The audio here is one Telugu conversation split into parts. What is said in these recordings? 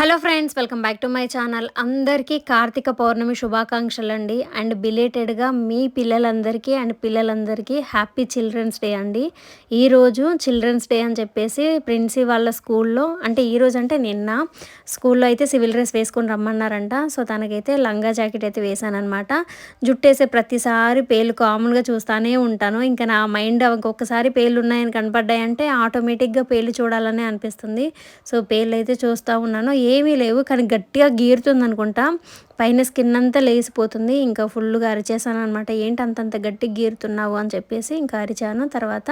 Hello friends welcome back to my channel. అందరికీ కార్తీక పౌర్ణమి శుభాకాంక్షలు అండి అండ్ బిలేటెడ్గా మీ పిల్లలందరికీ అండ్ పిల్లలందరికీ హ్యాపీ చిల్డ్రన్స్ డే అండి. ఈరోజు చిల్డ్రన్స్ డే అని చెప్పేసి ప్రిన్సీ వాళ్ళ స్కూల్లో అంటే ఈరోజు అంటే నిన్న స్కూల్లో అయితే సివిల్ డ్రెస్ వేసుకొని రమ్మన్నారంట. సో తనకైతే లంగా జాకెట్ అయితే వేశానమాట జుట్టేసే ప్రతిసారి పేర్లు కామన్గా చూస్తూనే ఉంటాను. ఇంకా నా మైండ్ ఇంకొకసారి పేర్లు ఉన్నాయని కనపడ్డాయంటే ఆటోమేటిక్గా పేర్లు చూడాలనే అనిపిస్తుంది. సో పేర్లు అయితే చూస్తూ ఉన్నాను. ఏమీ లేవు. కానీ గట్టిగా గీరుతుంది అనుకుంటా పైన స్కిన్ అంతా లేసిపోతుంది. ఇంకా ఫుల్గా అరిచేసాను అనమాట ఏంటి అంతంత గట్టి గీరుతున్నావు అని చెప్పేసి ఇంకా అరిచాను. తర్వాత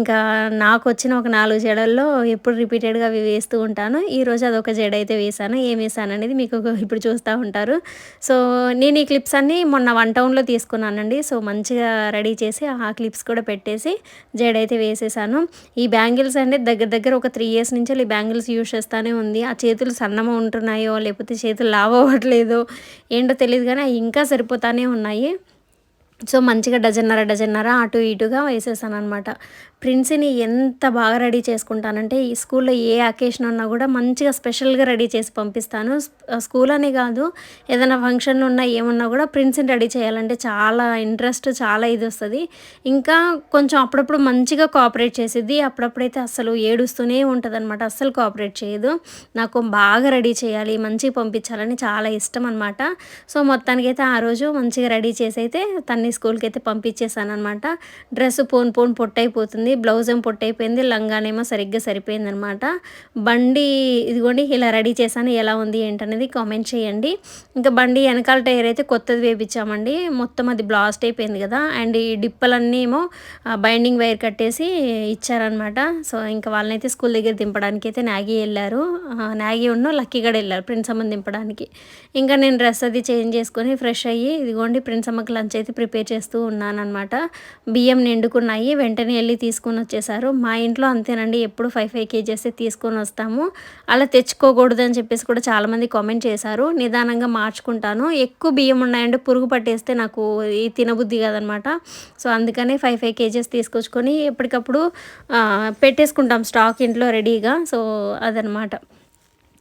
ఇంకా నాకు వచ్చిన ఒక నాలుగు జడల్లో ఎప్పుడు రిపీటెడ్గా అవి వేస్తూ ఉంటాను. ఈరోజు అదొక జడ అయితే వేసాను ఏం వేసాను అనేది మీకు ఇప్పుడు చూస్తూ ఉంటారు. సో నేను ఈ క్లిప్స్ అన్నీ మొన్న వన్ టౌన్లో తీసుకున్నానండి. సో మంచిగా రెడీ చేసి ఆ క్లిప్స్ కూడా పెట్టేసి జడ అయితే వేసేసాను. ఈ బ్యాంగిల్స్ అంటే దగ్గర దగ్గర ఒక త్రీ ఇయర్స్ నుంచి ఈ బ్యాంగిల్స్ యూజ్ చేస్తూనే ఉంది. ఆ చేతులు సన్నమ ఉంటున్నాయో లేకపోతే చేతులు లావ్ అవ్వట్లేదో ఏంటో తెలియదు కానీ అవి ఇంకా సరిపోతానే ఉన్నాయి. సో మంచిగా డజన్నర డజన్నర అటు ఇటుగా వేసేసాను అనమాట ప్రిన్స్ని ఎంత బాగా రెడీ చేసుకుంటానంటే ఈ స్కూల్లో ఏ అకేషన్ ఉన్నా కూడా మంచిగా స్పెషల్గా రెడీ చేసి పంపిస్తాను. స్కూల్ అని కాదు ఏదైనా ఫంక్షన్ ఉన్నా ఏమున్నా కూడా ప్రిన్స్ని రెడీ చేయాలంటే చాలా ఇంట్రెస్ట్ చాలా ఇది వస్తుంది. ఇంకా కొంచెం అప్పుడప్పుడు మంచిగా కోఆపరేట్ చేసిద్ది అప్పుడప్పుడైతే అసలు ఏడుస్తూనే ఉంటుంది అనమాట అస్సలు కోఆపరేట్ చేయదు. నాకు బాగా రెడీ చేయాలి మంచిగా పంపించాలని చాలా ఇష్టం అనమాట సో మొత్తానికైతే ఆ రోజు మంచిగా రెడీ చేసి అయితే తన్ని స్కూల్కి అయితే పంపించేసాను అనమాట డ్రెస్ పోన్ పోన్ పొట్టయిపోతుంది బ్లౌజ్ ఏం పొట్టయిపోయింది లంగానేమో సరిగ్గా సరిపోయింది అనమాట బండి ఇదిగోండి ఇలా రెడీ చేశాను ఎలా ఉంది ఏంటనేది కామెంట్ చేయండి. ఇంకా బండి వెనకాల టైర్ అయితే కొత్తది వేపించామండి. మొత్తం అది బ్లాస్ట్ అయిపోయింది కదా అండ్ ఈ డిప్పలన్నీ ఏమో బైండింగ్ వైర్ కట్టేసి ఇచ్చారనమాట. సో ఇంకా వాళ్ళనైతే స్కూల్ దగ్గర దింపడానికి అయితే నాగి వెళ్ళారు. నాగి ఉన్న లక్కీగడ వెళ్ళారు ప్రిన్స్ అమ్మని దింపడానికి. ఇంకా నేను డ్రెస్ అది చేంజ్ చేసుకొని ఫ్రెష్ అయ్యి ఇదిగోండి ప్రిన్స్ అమ్మకి లంచ్ అయితే ప్రిపేర్ చేస్తూ ఉన్నాను అనమాట బియ్యం నిండుకున్నాయి వెంటనే వెళ్ళి తీసుకొని వచ్చేసారు. మా ఇంట్లో అంతేనండి ఎప్పుడు ఫైవ్ ఫైవ్ కేజెస్ తీసుకొని వస్తాము. అలా తెచ్చుకోకూడదు అని చెప్పేసి కూడా చాలామంది కామెంట్ చేశారు. నిదానంగా మార్చుకుంటాను. ఎక్కువ బియ్యం ఉన్నాయంటే పురుగు పట్టేస్తే నాకు ఈ తినబుద్ధి కదనమాట. సో అందుకనే ఫైవ్ ఫైవ్ కేజెస్ తీసుకొచ్చుకొని ఎప్పటికప్పుడు పెట్టేసుకుంటాం స్టాక్ ఇంట్లో రెడీగా సో అదనమాట.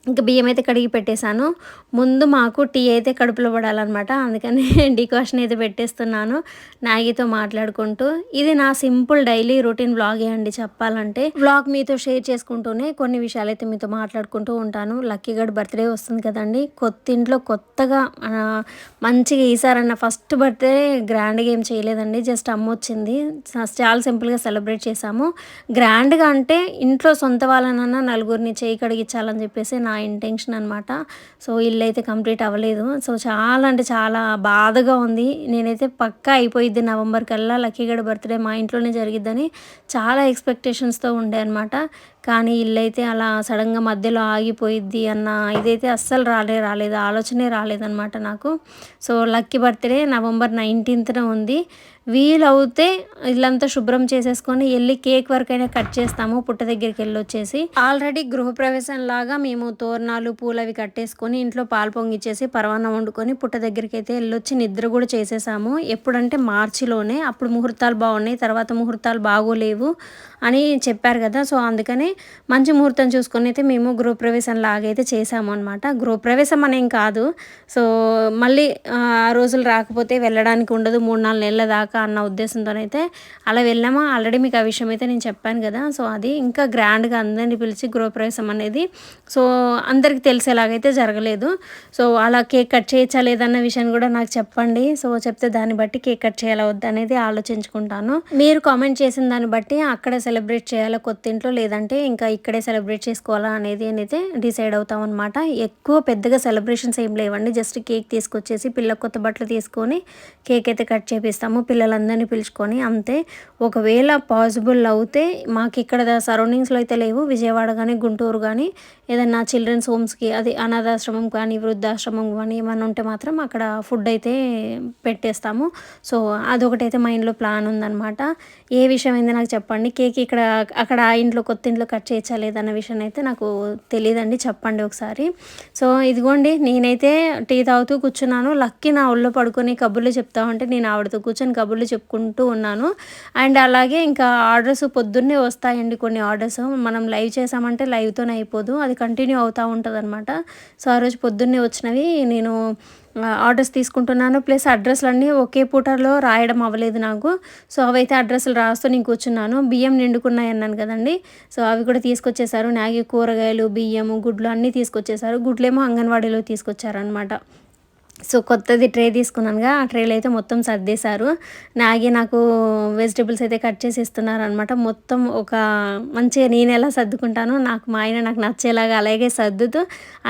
ఇంకా బియ్యం అయితే కడిగి పెట్టేశాను. ముందు మాకు టీ అయితే కడుపులో పడాలన్నమాట. అందుకని డికాషన్ అయితే పెట్టేస్తున్నాను. నాగితో మాట్లాడుకుంటూ. ఇది నా సింపుల్ డైలీ రొటీన్ వ్లాగే అండి చెప్పాలంటే. వ్లాగ్ మీతో షేర్ చేసుకుంటూనే కొన్ని విషయాలు అయితే మీతో మాట్లాడుకుంటూ ఉంటాను. లక్కీ గడ్ బర్త్డే వస్తుంది కదండి. కొత్త ఇంట్లో కొత్తగా మంచిగా ఈసారన్న ఫస్ట్ బర్త్డే గ్రాండ్గా ఏం చేయలేదండి. జస్ట్ అమ్మ వచ్చింది. చాలా సింపుల్గా సెలబ్రేట్ చేశాము. గ్రాండ్గా అంటే ఇంట్లో సొంత వాళ్ళనన్నా నలుగురిని చేయి కడిగించాలని చెప్పేసి నా ఇంటెన్షన్ అనమాట సో ఇల్లు అయితే కంప్లీట్ అవ్వలేదు. సో చాలా అంటే చాలా బాధగా ఉంది. నేనైతే పక్కా అయిపోయిద్ది నవంబర్ కల్లా లక్కీగడ బర్త్డే మా ఇంట్లోనే జరిగిద్దని చాలా ఎక్స్పెక్టేషన్స్తో ఉండే అనమాట కానీ ఇల్లు అయితే అలా సడన్గా మధ్యలో ఆగిపోయిద్ది అన్న ఇదైతే అస్సలు రాలే రాలేదు. ఆలోచనే రాలేదనమాట నాకు. సో లక్కీ బర్త్డే నవంబర్ నైన్టీన్త్న ఉంది. వీలవుతే ఇల్లంతా శుభ్రం చేసేసుకొని వెళ్ళి కేక్ వరకు అయినా కట్ చేస్తాము పుట్ట దగ్గరికి వెళ్ళి వచ్చేసి ఆల్రెడీ గృహప్రవేశం లాగా మేము తోరణాలు పూలు అవి కట్టేసుకొని ఇంట్లో పాలు పొంగిచ్చేసి పరవాన్నం వండుకొని పుట్ట దగ్గరికి అయితే వెళ్ళొచ్చి నిద్ర కూడా చేసేసాము. ఎప్పుడంటే మార్చిలోనే అప్పుడు ముహూర్తాలు బాగున్నాయి తర్వాత ముహూర్తాలు బాగోలేవు. అని చెప్పారు కదా. సో అందుకని మంచి ముహూర్తం చూసుకొని అయితే మేము గృహప్రవేశం లాగైతే చేసాము అనమాట గృహప్రవేశం అనేం కాదు. సో మళ్ళీ ఆ రోజులు రాకపోతే వెళ్ళడానికి ఉండదు. మూడు నాలుగు నెలల దాకా అన్న ఉద్దేశంతోనైతే అలా వెళ్ళామా. ఆల్రెడీ మీకు ఆ విషయం అయితే నేను చెప్పాను కదా. సో అది ఇంకా గ్రాండ్గా అందరినీ పిలిచి గృహప్రవేశం అనేది సో అందరికి తెలిసేలాగైతే జరగలేదు. సో అలా కేక్ కట్ చేయొచ్చా లేదన్న విషయాన్ని కూడా నాకు చెప్పండి. సో చెప్తే దాన్ని బట్టి కేక్ కట్ చేయాలా వద్దు అనేది ఆలోచించుకుంటాను. మీరు కామెంట్ చేసిన దాన్ని బట్టి అక్కడ సెలబ్రేట్ చేయాలా కొత్త ఇంట్లో లేదంటే ఇంకా ఇక్కడే సెలబ్రేట్ చేసుకోవాలా అనేది అయితే డిసైడ్ అవుతాం అనమాట ఎక్కువ పెద్దగా సెలబ్రేషన్స్ ఏం లేవండి. జస్ట్ కేక్ తీసుకొచ్చేసి పిల్ల కొత్త బట్టలు తీసుకొని కేక్ అయితే కట్ చేపిస్తాము. పిల్లలందరినీ పిలుచుకొని అంతే. ఒకవేళ పాసిబుల్ అవుతే మాకు ఇక్కడ సరౌండింగ్స్లో అయితే లేవు. విజయవాడ కానీ గుంటూరు కానీ ఏదైనా చిల్డ్రన్స్ హోమ్స్కి అది అనాథాశ్రమం కానీ వృద్ధాశ్రమం కానీ ఏమైనా ఉంటే మాత్రం అక్కడ ఫుడ్ అయితే పెట్టేస్తాము. సో అదొకటైతే మైండ్లో ప్లాన్ ఉందనమాట ఏ విషయం అయింది నాకు చెప్పండి. కేక్ మీకు ఇక్కడ అక్కడ ఆ ఇంట్లో కొత్త ఇంట్లో కట్ చేయచ్చా లేదన్న విషయం అయితే నాకు తెలియదండి చెప్పండి ఒకసారి. సో ఇదిగోండి నేనైతే టీ తాగుతూ కూర్చున్నాను. లక్కీ నా ఒళ్ళో పడుకొని కబుర్లు చెప్తా ఉంటే నేను ఆవిడతో కూర్చొని కబుర్లు చెప్పుకుంటూ ఉన్నాను. అండ్ అలాగే ఇంకా ఆర్డర్స్ పొద్దున్నే వస్తాయండి కొన్ని ఆర్డర్స్. మనం లైవ్ చేసామంటే లైవ్తోనే అయిపోదు. అది కంటిన్యూ అవుతూ ఉంటుంది అనమాట సో ఆ రోజు పొద్దున్నే వచ్చినవి నేను ఆర్డర్స్ తీసుకుంటున్నాను. ప్లస్ అడ్రస్లన్నీ ఒకే పూటలో రాయడం అవ్వలేదు నాకు. సో అవైతే అడ్రస్లు రాస్తూ నేను కూర్చున్నాను. బియ్యం నిండుకున్నాయి అన్నాను కదండి. సో అవి కూడా తీసుకొచ్చేసారు నాగి కూరగాయలు బియ్యము గుడ్లు అన్నీ తీసుకొచ్చేసారు గుడ్లేమో అంగన్వాడీలో తీసుకొచ్చారనమాట సో కొత్తది ట్రే తీసుకున్నానుగా. ఆ ట్రేలో అయితే మొత్తం సర్దేశారు. నాగే నాకు వెజిటేబుల్స్ అయితే కట్ చేసి ఇస్తున్నారు అనమాట మొత్తం ఒక మంచిగా నేను ఎలా సర్దుకుంటానో నాకు మా ఆయన నాకు నచ్చేలాగా అలాగే సర్దుతూ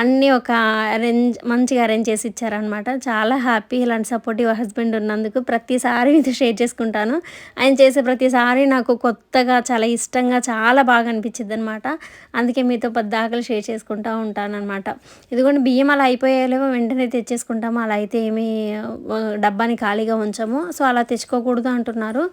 అన్నీ ఒక అరేంజ్ మంచిగా అరేంజ్ చేసి ఇచ్చారనమాట. చాలా హ్యాపీ ఇలాంటి సపోర్టివ్ హస్బెండ్ ఉన్నందుకు ప్రతిసారి ఇది షేర్ చేసుకుంటాను. ఆయన చేసే ప్రతిసారి నాకు కొత్తగా చాలా ఇష్టంగా చాలా బాగా అనిపించింది అనమాట అందుకే మీతో పెద్ద ఆకలి షేర్ చేసుకుంటూ ఉంటాను అనమాట ఇదిగోండి బియ్యం అలా అయిపోయేలేవో వెంటనే తెచ్చేసుకుంటాము అలా అయితే ఏమీ డబ్బాని ఖాళీగా ఉంచము. సో అలా తెచ్చుకోకూడదు అంటున్నారు.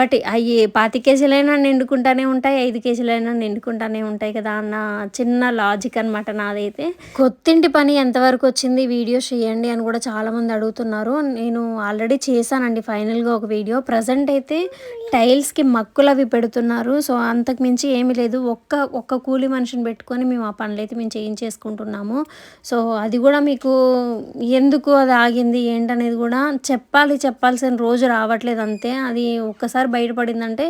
బట్ అవి పాతి కేజీలైనా నిండుకుంటానే ఉంటాయి ఐదు కేజీలైనా నిండుకుంటానే ఉంటాయి కదా అన్న చిన్న లాజిక్ అనమాట నాదైతే. కొత్తింటి పని ఎంతవరకు వచ్చింది వీడియో చేయండి అని కూడా చాలామంది అడుగుతున్నారు. నేను ఆల్రెడీ చేశానండి ఫైనల్గా ఒక వీడియో. ప్రజెంట్ అయితే టైల్స్కి మక్కులు అవి పెడుతున్నారు. సో అంతకు మించి ఏమీ లేదు. ఒక్క ఒక్క కూలి మనిషిని పెట్టుకొని మేము ఆ పనులు అయితే మేము చేయించేసుకుంటున్నాము. సో అది కూడా మీకు ఎందుకు అది ఆగింది? ఏంటనేది కూడా చెప్పాలి చెప్పాల్సిన రోజు రావట్లేదు అంతే. అది ఒక్కసారి బయటపడిందంటే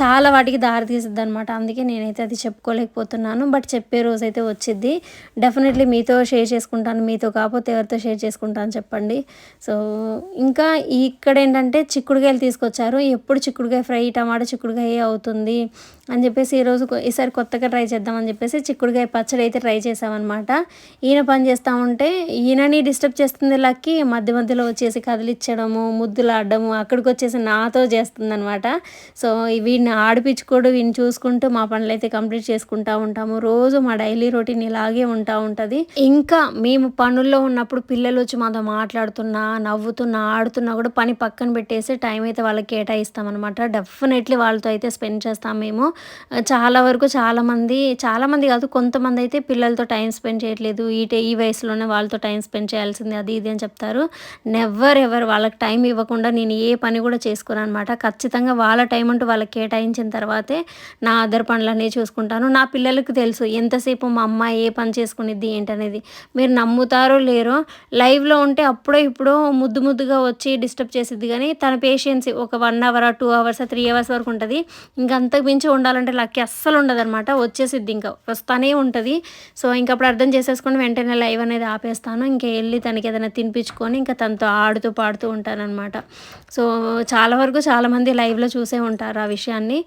చాలా వాటికి దారి తీసిద్ది అనమాట అందుకే నేనైతే అది చెప్పుకోలేకపోతున్నాను. బట్ చెప్పే రోజు అయితే వచ్చింది డెఫినెట్లీ మీతో షేర్ చేసుకుంటాను. మీతో కాకపోతే ఎవరితో షేర్ చేసుకుంటాను చెప్పండి. సో ఇంకా ఇక్కడ ఏంటంటే చిక్కుడుకాయలు తీసుకొచ్చారు. ఎప్పుడు చిక్కుడుకాయ ఫ్రై టమాటా చిక్కుడుకాయ అవుతుంది అని చెప్పేసి ఈరోజు ఈసారి కొత్తగా ట్రై చేద్దామని చెప్పేసి చిక్కుడుకాయ పచ్చడి అయితే ట్రై చేసామన్నమాట ఈయన పని చేస్తూ ఉంటే ఈయనని డిస్టర్బ్ చేస్తుంది లక్కి మధ్య మధ్యలో వచ్చేసి కదిలిచ్చడము ముద్దులాడము అక్కడికి వచ్చేసి నాతో చేస్తుందనమాట సో వీడిని ఆడిపించుకోడు వీడిని చూసుకుంటూ మా పనులు అయితే కంప్లీట్ చేసుకుంటూ ఉంటాము. రోజు మా డైలీ రొటీన్ ఇలాగే ఉంటా ఉంటుంది. ఇంకా మేము పనుల్లో ఉన్నప్పుడు పిల్లలు వచ్చి మాతో మాట్లాడుతున్నా నవ్వుతున్నా ఆడుతున్నా కూడా పని పక్కన పెట్టేసి టైం అయితే వాళ్ళకి కేటాయిస్తామన్నమాట. డెఫినెట్లీ వాళ్ళతో అయితే స్పెండ్ చేస్తాం మేము. చాలా వరకు చాలామంది చాలామంది కాదు కొంతమంది అయితే పిల్లలతో టైం స్పెండ్ చేయట్లేదు. ఈ ఈ వయసులోనే వాళ్ళతో టైం స్పెండ్ చేయాల్సింది అది ఇది అని చెప్తారు. నెవర్ ఎవర్ వాళ్ళకి టైం ఇవ్వకుండా నేను ఏ పని కూడా చేసుకోను అనమాట ఖచ్చితంగా వాళ్ళ టైం అంటూ వాళ్ళకి కేటాయించిన తర్వాతే నా అదర్ పనులన్నీ చూసుకుంటాను. నా పిల్లలకు తెలుసు ఎంతసేపు మా అమ్మ ఏ పని చేసుకునేది ఏంటనేది. మీరు నమ్ముతారో లేరో లైవ్లో ఉంటే అప్పుడో ఇప్పుడో ముద్దు ముద్దుగా వచ్చి డిస్టర్బ్ చేసిద్ది కానీ తన పేషెన్సీ ఒక one hour two hours three hours వరకు ఉంటుంది. ఇంకంతకు అంతకు మించి ఉండాలంటే లక్కి అస్సలు ఉండదు అనమాట వచ్చేసిద్ది ఇంకా. వస్తానే ఉంటుంది. సో ఇంకప్పుడు అర్థం చేసేసుకుని వెంటనే లైవ్ అనేది ఆపేస్తాను. ఇంకా వెళ్ళి తనకి ఏదైనా తినిపించుకొని ఇంకా తనతో ఆడుతూ పాడుతూ ఉంటానన్నమాట. సో చాలా వరకు చాలామంది లైవ్లో చూసే ఉంటారు ఆ విషయాన్ని.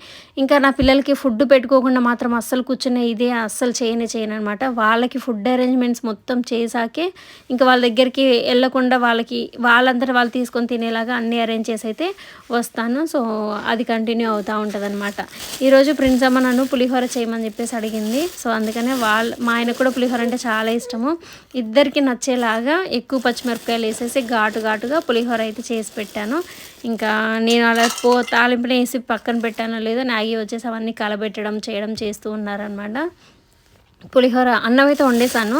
ఇంకా నా పిల్లలకి ఫుడ్ పెట్టుకోకుండా మాత్రం అస్సలు కూర్చునే ఇదే అస్సలు చేయనే చేయను అనమాట వాళ్ళకి ఫుడ్ అరేంజ్మెంట్స్ మొత్తం చేశాకే ఇంకా వాళ్ళ దగ్గరికి వెళ్ళకుండా వాళ్ళకి వాళ్ళందరూ వాళ్ళు తీసుకొని తినేలాగా అన్నీ అరేంజ్ చేసి అయితే వస్తాను. సో అది కంటిన్యూ అవుతూ ఉంటుంది అనమాట ఈరోజు ప్రిన్స్ అమ్మ నన్ను పులిహోర చేయమని చెప్పేసి అడిగింది. సో అందుకనే వాళ్ళ మా ఆయన కూడా పులిహోర అంటే చాలా ఇష్టము. ఇద్దరికి నచ్చేలాగా ఎక్కువ పచ్చిమిరపకాయలు వేసేసి ఘాటు ఘాటుగా పులిహోర అయితే చేసి పెట్టాను. ఇంకా నేను అలా పో తాలింపుని వేసి పక్కన పెట్టానో లేదో నాగి వచ్చేసి అవన్నీ కలబెట్టడం చేయడం చేస్తూ ఉన్నారనమాట పులిహోర అన్నం అయితే వండేసాను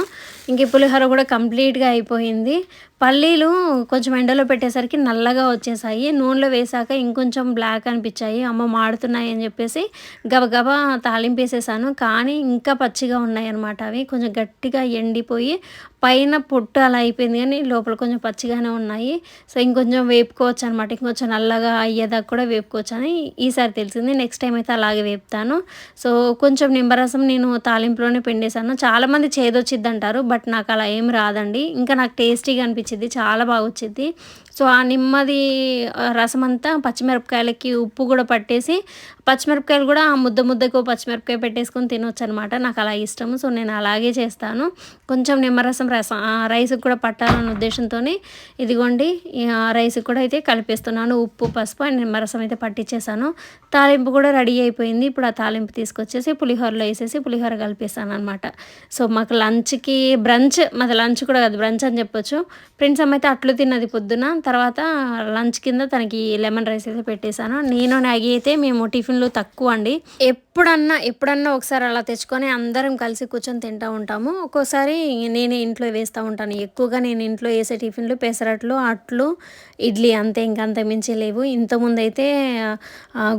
ఇంక పులిహోర కూడా కంప్లీట్గా అయిపోయింది. పల్లీలు కొంచెం ఎండలో పెట్టేసరికి నల్లగా వచ్చేసాయి. నూనెలో వేసాక ఇంకొంచెం బ్లాక్ అనిపించాయి. అమ్మ మాడుతున్నాయి అని చెప్పేసి గబగబా తాలింపు వేసేసాను. కానీ ఇంకా పచ్చిగా ఉన్నాయి అనమాట అవి. కొంచెం గట్టిగా ఎండిపోయి పైన పొట్టు అలా అయిపోయింది కానీ లోపల కొంచెం పచ్చిగానే ఉన్నాయి. సో ఇంకొంచెం వేపుకోవచ్చు అనమాట ఇంకొంచెం నల్లగా అయ్యేదాకా కూడా వేపుకోవచ్చు అని ఈసారి తెలిసింది. నెక్స్ట్ టైం అయితే అలాగే వేపుతాను. సో కొంచెం నిమ్మరసం నేను తాలింపులోనే పిండేశాను చాలామంది చేదొచ్చిద్ది అంటారు బట్ బట్ నాకు అలా ఏం రాదండి. ఇంకా నాకు టేస్టీగా అనిపించింది. చాలా బాగా వచ్చింది సో ఆ నిమ్మది రసం అంతా పచ్చిమిరపకాయలకి ఉప్పు కూడా పట్టేసి పచ్చిమిరపకాయలు కూడా ఆ ముద్ద ముద్దకు పచ్చిమిరపకాయ పెట్టేసుకొని తినొచ్చు అనమాట నాకు అలా ఇష్టము. సో నేను అలాగే చేస్తాను. కొంచెం నిమ్మరసం రసం రైస్కి కూడా పట్టాలన్న ఉద్దేశంతో ఇదిగోండి రైస్కి కూడా అయితే కలిపేస్తున్నాను. ఉప్పు పసుపు అండ్ నిమ్మరసం అయితే పట్టించేసాను తాలింపు కూడా రెడీ అయిపోయింది. ఇప్పుడు ఆ తాలింపు తీసుకొచ్చేసి పులిహోరలో వేసేసి పులిహోర కలిపేసాను అనమాట సో మాకు లంచ్కి బ్రంచ్ మాది లంచ్ కూడా కాదు బ్రంచ్ అని చెప్పొచ్చు. ఫ్రెండ్స్ అమ్మ అయితే అట్లు తిన్నది పొద్దున. తర్వాత లంచ్ కింద తనకి లెమన్ రైస్ అయితే పెట్టేశాను. నేను మ్యాగీ అయితే మేము టిఫిన్లు తక్కువ అండి. ఎప్పుడన్నా ఎప్పుడన్నా ఒకసారి అలా తెచ్చుకొని అందరం కలిసి కూర్చొని తింటూ ఉంటాము. ఒక్కోసారి నేనే ఇంట్లో వేస్తూ ఉంటాను. ఎక్కువగా నేను ఇంట్లో వేసే టిఫిన్లు పెసరట్లు అట్లు ఇడ్లీ అంతే ఇంకంత మించి లేవు. ఇంతకుముందు అయితే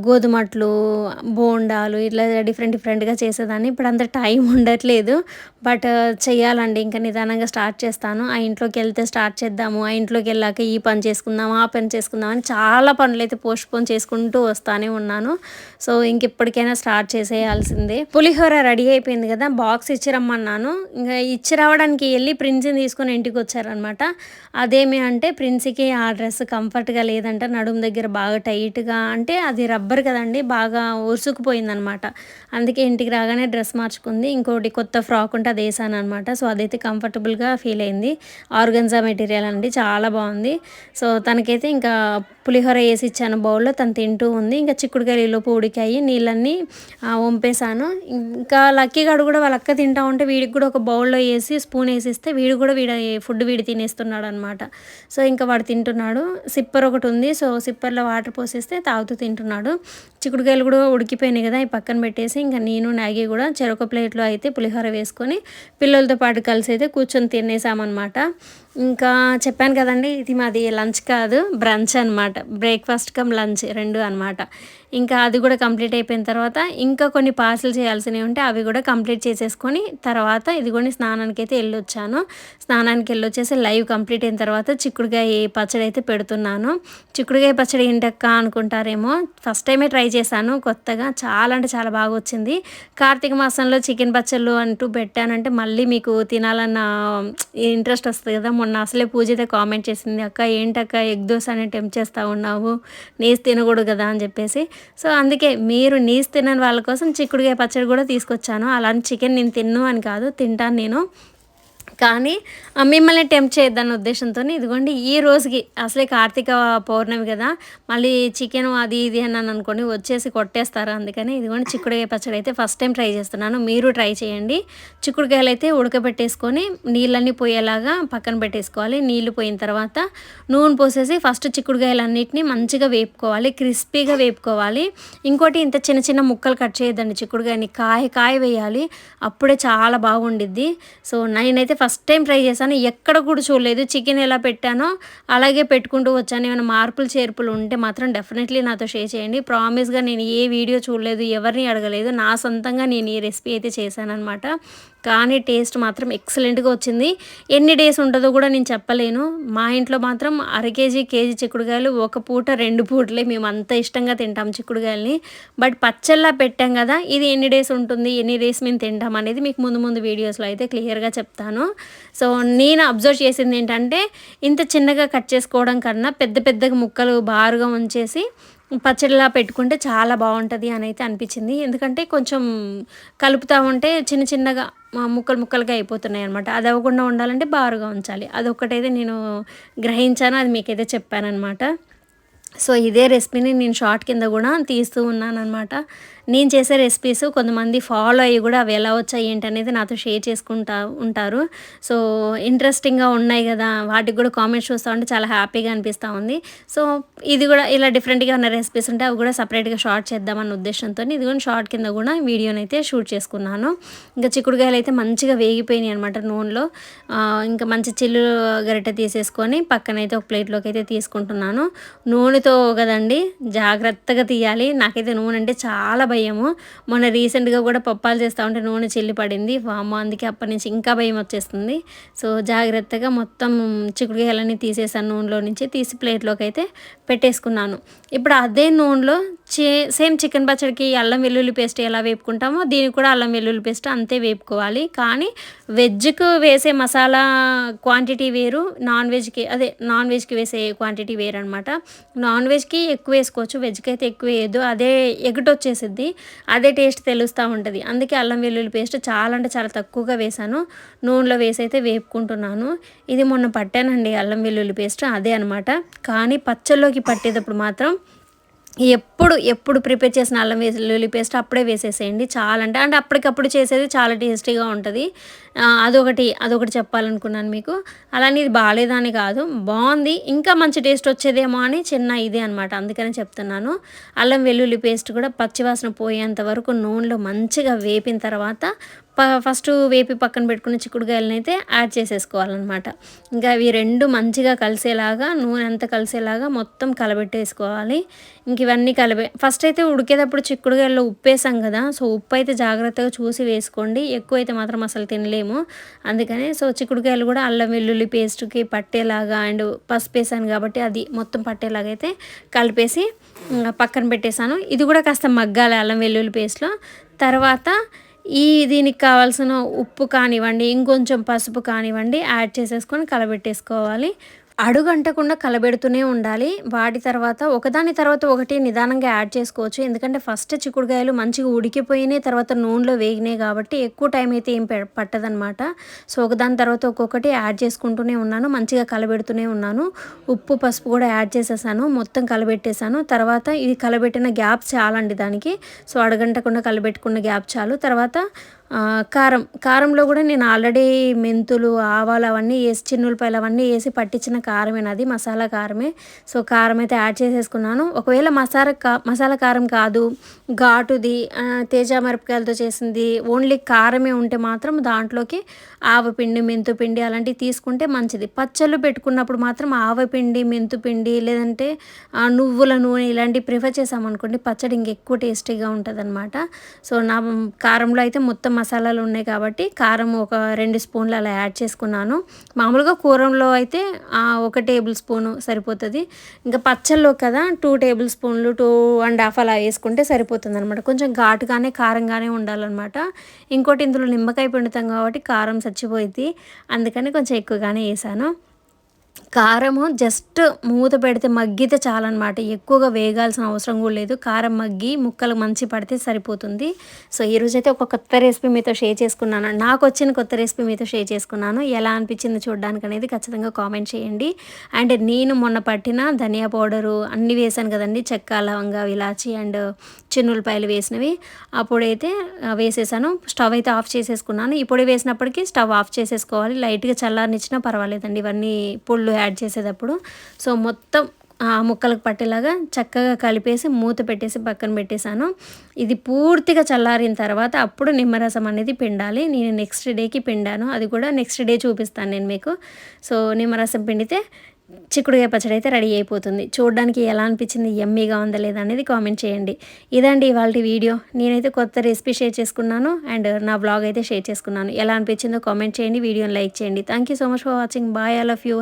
గోధుమ అట్లు బోండాలు ఇట్లా డిఫరెంట్ డిఫరెంట్గా చేసేదాన్ని. ఇప్పుడు అంత టైం ఉండట్లేదు. బట్ చేయాలండి ఇంకా నిదానంగా స్టార్ట్ చేస్తాను. ఆ ఇంట్లోకి వెళ్తే స్టార్ట్ చేద్దాము. ఆ ఇంట్లోకి వెళ్ళాక ఈ పని చేసుకుందాం ఆ పని చేసుకుందాం అని చాలా పనులు అయితే పోస్ట్ పోన్ చేసుకుంటూ వస్తానే ఉన్నాను. సో ఇంక ఇప్పటికైనా స్టార్ట్ చేసేయాల్సిందే. పులిహోర రెడీ అయిపోయింది కదా బాక్స్ ఇచ్చి రమ్మన్నాను ఇంకా ఇచ్చి రావడానికి వెళ్ళి ప్రిన్స్ని తీసుకొని ఇంటికి వచ్చారనమాట. అదేమి అంటే ప్రిన్స్కి ఆ డ్రెస్ కంఫర్ట్గా లేదంట నడుము దగ్గర బాగా టైట్గా అంటే అది రబ్బర్ కదండి బాగా ఉరుసుకుపోయిందనమాట. అందుకే ఇంటికి రాగానే డ్రెస్ మార్చుకుంది. ఇంకోటి కొత్త ఫ్రాక్ ఉంటే అది వేసాను అనమాట సో అదైతే కంఫర్టబుల్గా ఫీల్ అయింది. ఆర్గన్జా మెటీరియల్ అండి చాలా బాగుంది. సో తనకైతే ఇంకా పులిహోర వేసి ఇచ్చాను బౌల్లో తను తింటూ ఉంది. ఇంకా చిక్కుడుకాయలు పూడికాయి నీళ్ళన్నీ వంపేశాను. ఇంకా లక్కీ గడు కూడా వాళ్ళ అక్క తింటా ఉంటే వీడికి కూడా ఒక బౌల్లో వేసి స్పూన్ వేసిస్తే వీడు కూడా వీడ ఫుడ్ వీడి తినేస్తున్నాడు అనమాట సో ఇంకా వాడు తింటున్నాడు. సిప్పర్ ఒకటి ఉంది. సో సిప్పర్లో వాటర్ పోసేస్తే తాగుతూ తింటున్నాడు. చిక్కుడుకాయలు కూడా ఉడికిపోయినాయి కదా ఈ పక్కన పెట్టేసి ఇంకా నేను నాగి కూడా చెరొక ప్లేట్లో అయితే పులిహోర వేసుకొని పిల్లలతో పాటు కలిసి అయితే కూర్చొని తినేసామన్నమాట. ఇంకా చెప్పాను కదండి ఇది మాది లంచ్ కాదు బ్రంచ్ అనమాట బ్రేక్ఫాస్ట్ కమ్ లంచ్ రెండు అనమాట ఇంకా అది కూడా కంప్లీట్ అయిపోయిన తర్వాత ఇంకా కొన్ని పార్సల్ చేయాల్సినవి ఉంటే అవి కూడా కంప్లీట్ చేసేసుకొని తర్వాత ఇదిగోండి స్నానానికి అయితే వెళ్ళొచ్చాను. స్నానానికి వెళ్ళొచ్చేసి లైవ్ కంప్లీట్ అయిన తర్వాత చిక్కుడుకాయ పచ్చడి అయితే పెడుతున్నాను. చిక్కుడుకాయ పచ్చడి ఏంటక్క అనుకుంటారేమో ఫస్ట్ టైమే ట్రై చేశాను కొత్తగా చాలా అంటే చాలా బాగా వచ్చింది. కార్తీక మాసంలో చికెన్ పచ్చళ్ళు అంటూ పెట్టానంటే మళ్ళీ మీకు తినాలన్న ఇంట్రెస్ట్ వస్తుంది కదా మొన్న అసలే పూజతో కామెంట్ చేసింది అక్క ఏంటక్క ఎగ్ దోశ అని టెంప్ చేస్తూ ఉన్నావు? నీస్ తినకూడదు కదా? అని చెప్పేసి. సో అందుకే మీరు నీస్ తినని వాళ్ళ కోసం చిక్కుడుకాయ పచ్చడి కూడా తీసుకొచ్చాను. అలాంటి చికెన్ నేను తిన్ను అని కాదు తింటాను నేను. కానీ మిమ్మల్ని టెంప్ట్ చేయొద్దన్న ఉద్దేశంతో ఇదిగోండి ఈ రోజుకి అసలే కార్తీక పౌర్ణమి కదా మళ్ళీ చికెన్ అది ఇది అని అనుకోండి వచ్చేసి కొట్టేస్తారు? అందుకని ఇదిగోండి చిక్కుడుకాయ పచ్చడి అయితే ఫస్ట్ టైం ట్రై చేస్తున్నాను. మీరు ట్రై చేయండి. చిక్కుడుకాయలు అయితే ఉడకబెట్టేసుకొని నీళ్ళన్నీ పోయేలాగా పక్కన పెట్టేసుకోవాలి. నీళ్ళు పోయిన తర్వాత నూనె పోసేసి ఫస్ట్ చిక్కుడుకాయలన్నిటిని మంచిగా వేపుకోవాలి క్రిస్పీగా వేపుకోవాలి. ఇంకోటి ఇంత చిన్న చిన్న ముక్కలు కట్ చేయొద్దండి చిక్కుడుకాయని. కాయ కాయ వేయాలి. అప్పుడే చాలా బాగుండిద్ది. సో నేనైతే ఫస్ట్ ఫస్ట్ టైం ట్రై చేశాను. ఎక్కడ కూడా చూడలేదు. చికెన్ ఎలా పెట్టానో అలాగే పెట్టుకుంటూ వచ్చాను. ఏమైనా మార్పులు చేర్పులు ఉంటే మాత్రం డెఫినెట్లీ నాతో షేర్ చేయండి. ప్రామిస్గా నేను ఏ వీడియో చూడలేదు ఎవరిని అడగలేదు. నా సొంతంగా నేను ఈ రెసిపీ అయితే చేశాను అనమాట కానీ టేస్ట్ మాత్రం ఎక్సలెంట్గా వచ్చింది. ఎన్ని డేస్ ఉంటుందో కూడా నేను చెప్పలేను. మా ఇంట్లో మాత్రం అర కేజీ కేజీ చిక్కుడుకాయలు ఒక పూట రెండు పూటలే మేము అంత ఇష్టంగా తింటాం చిక్కుడుకాయలని. బట్ పచ్చళ్ళ పెట్టాం కదా ఇది ఎన్ని డేస్ ఉంటుంది ఎన్ని డేస్ మేము తింటాం అనేది మీకు ముందు ముందు వీడియోస్లో అయితే క్లియర్గా చెప్తాను. సో నేను అబ్జర్వ్ చేసింది ఏంటంటే ఇంత చిన్నగా కట్ చేసుకోవడం కన్నా పెద్ద పెద్దగా ముక్కలు బారుగా ఉంచేసి పచ్చడిలా పెట్టుకుంటే చాలా బాగుంటుంది అని అయితే అనిపించింది. ఎందుకంటే కొంచెం కలుపుతూ ఉంటే చిన్న చిన్నగా ముక్కలు ముక్కలుగా అయిపోతున్నాయి అనమాట అది అవ్వకుండా ఉండాలంటే బారుగా ఉంచాలి. అదొక్కటైతే నేను గ్రహించాను అది మీకైతే చెప్పానమాట సో ఇదే రెసిపీని నేను షార్ట్ కింద కూడా తీస్తూ ఉన్నాను అనమాట నేను చేసే రెసిపీస్ కొంతమంది ఫాలో అయ్యి కూడా అవి ఎలా వచ్చాయి ఏంటి అనేది నాతో షేర్ చేసుకుంటా ఉంటారు. సో ఇంట్రెస్టింగ్గా ఉన్నాయి కదా వాటికి కూడా కామెంట్స్ చూస్తూ ఉంటే చాలా హ్యాపీగా అనిపిస్తూ ఉంది. సో ఇది కూడా ఇలా డిఫరెంట్గా ఉన్న రెసిపీస్ ఉంటే అవి కూడా సపరేట్గా షార్ట్ చేద్దామన్న ఉద్దేశంతో ఇది కూడా షార్ట్ కింద కూడా వీడియోని అయితే షూట్ చేసుకున్నాను. ఇంకా చిక్కుడుకాయలు అయితే మంచిగా వేగిపోయినాయి అనమాట నూనెలో. ఇంకా మంచి చిల్లు గరిటె తీసేసుకొని పక్కనైతే ఒక ప్లేట్లోకి అయితే తీసుకుంటున్నాను. నూనెతో కదండి జాగ్రత్తగా తీయాలి. నాకైతే నూనె అంటే చాలా భయము. మొన్న రీసెంట్గా కూడా పప్పాలు చేస్తూ ఉంటే నూనె చిల్లి పడింది. వామ్మ అందుకే అప్పటి నుంచి ఇంకా భయం వచ్చేస్తుంది. సో జాగ్రత్తగా మొత్తం చిక్కుడుకాయలన్నీ తీసేసాను నూనెలో నుంచి తీసి ప్లేట్లోకి అయితే పెట్టేసుకున్నాను. ఇప్పుడు అదే నూనెలో చే సేమ్ చికెన్ పచ్చడికి అల్లం వెల్లుల్లి పేస్ట్ ఎలా వేపుకుంటామో దీనికి కూడా అల్లం వెల్లుల్లి పేస్ట్ అంతే వేపుకోవాలి. కానీ వెజ్కి వేసే మసాలా క్వాంటిటీ వేరు నాన్ వెజ్కి అదే నాన్ వెజ్కి వేసే క్వాంటిటీ వేరు అనమాట నాన్ వెజ్కి ఎక్కువ వేసుకోవచ్చు వెజ్కి అయితే ఎక్కువ వేయద్దు. అదే ఎగుటు వచ్చేసిద్ది అదే టేస్ట్ తెలుస్తూ ఉంటుంది. అందుకే అల్లం వెల్లుల్లి పేస్ట్ చాలా అంటే చాలా తక్కువగా వేసాను. నూనెలో వేసి అయితే వేపుకుంటున్నాను. ఇది మొన్న పట్టానండి అల్లం వెల్లుల్లి పేస్ట్ అదే అనమాట కానీ పచ్చళ్ళలోకి పట్టేటప్పుడు మాత్రం ఎప్పుడు ఎప్పుడు ప్రిపేర్ చేసిన అల్లం వెల్లుల్లి పేస్ట్ అప్పుడే వేసేసేయండి. చాలా అంటే అంటే అప్పటికప్పుడు చేసేది చాలా టేస్టీగా ఉంటుంది. అదొకటి అదొకటి చెప్పాలనుకున్నాను మీకు. అలానే ఇది బాగాలేదని కాదు. బాగుంది. ఇంకా మంచి టేస్ట్ వచ్చేదేమో అని చిన్న ఇదే అనమాట అందుకని చెప్తున్నాను. అల్లం వెల్లుల్లి పేస్ట్ కూడా పచ్చివాసన పోయేంత వరకు నూనెలో మంచిగా వేపిన తర్వాత ప ఫస్ట్ వేపి పక్కన పెట్టుకున్న చిక్కుడుకాయలను అయితే యాడ్ చేసేసుకోవాలన్నమాట. ఇంకా అవి రెండు మంచిగా కలిసేలాగా నూనె అంతా కలిసేలాగా మొత్తం కలబెట్టేసుకోవాలి. ఇంక ఇవన్నీ కలిపే ఫస్ట్ అయితే ఉడికేటప్పుడు చిక్కుడుకాయల్లో ఉప్పు వేసాం కదా. సో ఉప్పు అయితే జాగ్రత్తగా చూసి వేసుకోండి. ఎక్కువ అయితే మాత్రం అసలు తినలేదు తినలేము అందుకనే సో చిక్కుడుకాయలు కూడా అల్లం వెల్లుల్లి పేస్ట్కి పట్టేలాగా అండ్ పసుపు వేసాను కాబట్టి అది మొత్తం పట్టేలాగా అయితే కలిపేసి పక్కన పెట్టేశాను. ఇది కూడా కాస్త మగ్గాలి అల్లం వెల్లుల్లి పేస్ట్లో. తర్వాత ఈ దీనికి కావాల్సిన ఉప్పు కానివ్వండి ఇంకొంచెం పసుపు కానివ్వండి యాడ్ చేసేసుకొని కలబెట్టేసుకోవాలి. అడుగంటకుండా కలబెడుతూనే ఉండాలి. వాటి తర్వాత ఒకదాని తర్వాత ఒకటి నిదానంగా యాడ్ చేసుకోవచ్చు. ఎందుకంటే ఫస్ట్ చిక్కుడుకాయలు మంచిగా ఉడికిపోయినాయి తర్వాత నూనెలో వేగినాయి కాబట్టి ఎక్కువ టైం అయితే ఏం పట్టదనమాట సో ఒకదాని తర్వాత ఒక్కొక్కటి యాడ్ చేసుకుంటూనే ఉన్నాను. మంచిగా కలబెడుతూనే ఉన్నాను. ఉప్పు పసుపు కూడా యాడ్ చేసేసాను. మొత్తం కలబెట్టేశాను తర్వాత ఇది కలబెట్టిన గ్యాప్ చాలండి దానికి. సో అడగంటకుండా కలబెట్టుకున్న గ్యాప్ చాలు. తర్వాత కారం కారంలో కూడా నేను ఆల్రెడీ మెంతులు ఆవాలు అవన్నీ వేసి చిన్నులపాయలు అవన్నీ వేసి పట్టించిన కారమేనది మసాలా కారమే. సో కారం అయితే యాడ్ చేసేసుకున్నాను. ఒకవేళ మసాలా కా మసాలా కారం కాదు ఘాటుది తేజ మిరపకాయలతో చేసింది ఓన్లీ కారమే ఉంటే మాత్రం దాంట్లోకి ఆవపిండి మెంతు పిండి అలాంటివి తీసుకుంటే మంచిది. పచ్చళ్ళు పెట్టుకున్నప్పుడు మాత్రం ఆవపిండి మెంతు పిండి లేదంటే నువ్వుల నూనె ఇలాంటివి ప్రిఫర్ చేసామనుకోండి పచ్చడి ఇంకెక్కువ టేస్టీగా ఉంటుంది అనమాట సో నా కారంలో అయితే మొత్తం మసాలాలు ఉన్నాయి కాబట్టి కారం ఒక రెండు స్పూన్లు అలా యాడ్ చేసుకున్నాను. మామూలుగా కూరంలో అయితే ఒక టేబుల్ స్పూను సరిపోతుంది. ఇంకా పచ్చళ్ళు కదా టూ టేబుల్ స్పూన్లు టూ అండ్ హాఫ్ అలా వేసుకుంటే సరిపోతుంది అనమాట కొంచెం ఘాటుగానే కారంగానే ఉండాలన్నమాట. ఇంకోటి ఇందులో నిమ్మకాయ పిండుతాం కాబట్టి కారం చచ్చిపోయింది అందుకని కొంచెం ఎక్కువగానే వేసాను. కారము జస్ట్ మూత పెడితే మగ్గితే చాలన్నమాట. ఎక్కువగా వేగాల్సిన అవసరం కూడా లేదు. కారం మగ్గి ముక్కలు మంచి పడితే సరిపోతుంది. సో ఈరోజు అయితే ఒక కొత్త రెసిపీ మీతో షేర్ చేసుకున్నాను. నాకు వచ్చిన కొత్త రెసిపీ మీతో షేర్ చేసుకున్నాను. ఎలా అనిపించింది చూడడానికి అనేది ఖచ్చితంగా కామెంట్ చేయండి. అండ్ నేను మొన్న పట్టిన ధనియా పౌడరు అన్నీ వేసాను కదండి. చెక్క లవంగా ఇలాచి అండ్ చిన్నులపాయలు వేసినవి. అప్పుడైతే అయితే వేసేసాను. స్టవ్ అయితే ఆఫ్ చేసేసుకున్నాను. ఇప్పుడు వేసినప్పటికీ స్టవ్ ఆఫ్ చేసేసుకోవాలి. లైట్గా చల్లారనిచ్చినా పర్వాలేదండి. ఇవన్నీ పుళ్ళు యాడ్ చేసేటప్పుడు. సో మొత్తం ఆ ముక్కలకు పట్టేలాగా చక్కగా కలిపేసి మూత పెట్టేసి పక్కన పెట్టేశాను. ఇది పూర్తిగా చల్లారిన తర్వాత అప్పుడు నిమ్మరసం అనేది పిండాలి. నేను నెక్స్ట్ డేకి పిండాను. అది కూడా నెక్స్ట్ డే చూపిస్తాను నేను మీకు. సో నిమ్మరసం పిండితే చిక్కుడుకాయ పచ్చడి అయితే రెడీ అయిపోతుంది. చూడడానికి ఎలా అనిపించింది ఎమ్మీగా ఉందా లేదా అనేది కామెంట్ చేయండి. ఇదండి ఇవాళ వీడియో. నేనైతే కొత్త రెసిపీ షేర్ చేసుకున్నాను అండ్ నా బ్లాగ్ అయితే షేర్ చేసుకున్నాను. ఎలా అనిపించిందో కామెంట్ చేయండి వీడియోని లైక్ చేయండి. Thank you so much for watching bye all of you